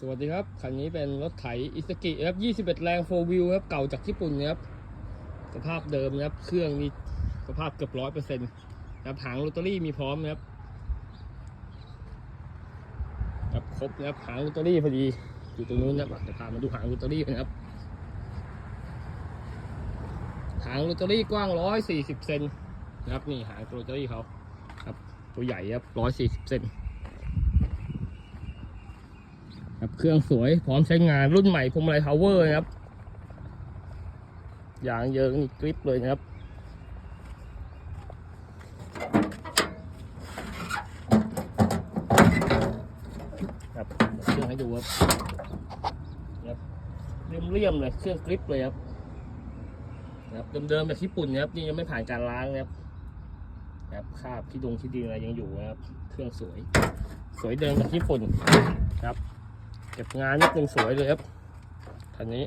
สวัสดีครับ คันนี้เป็นรถไถอิสกิครับ21 แรง4 wheel ครับ เก่าจากญี่ปุ่นนะครับ สภาพเดิมนะครับ เครื่องนี่สภาพเกือบร้อยเปอร์เซ็นต์ครับหางโรตารี่มีพร้อมนะครับครับครบนะครับหางโรตารี่พอดี อยู่ตรงนู้นนะครับเดี๋ยวพามาดูหางโรตารี่นะครับ หางโรตารี่กว้าง140เซนนะครับ นี่หางโรตารี่เขาครับ ตัวใหญ่ครับ140เซน ครับเครื่องสวยพร้อมใช้งานรุ่นใหม่พวงมาลัยพาวเวอร์นะครับยางเยิงนี่กริปเลยนะครับ ครับเครื่องให้ดูครับครับเลี่ยมๆเลยเครื่องกริปเลยครับครับเดิมๆแบบญี่ปุ่นนะครับนี่ยังไม่ผ่านการล้างนะครับครับคราบที่ดงที่ดินอะไรยังอยู่นะครับ เครื่องสวย สวยเดิมแบบญี่ปุ่นครับ เก็บงานนิดนึงสวยเลยครับคันนี้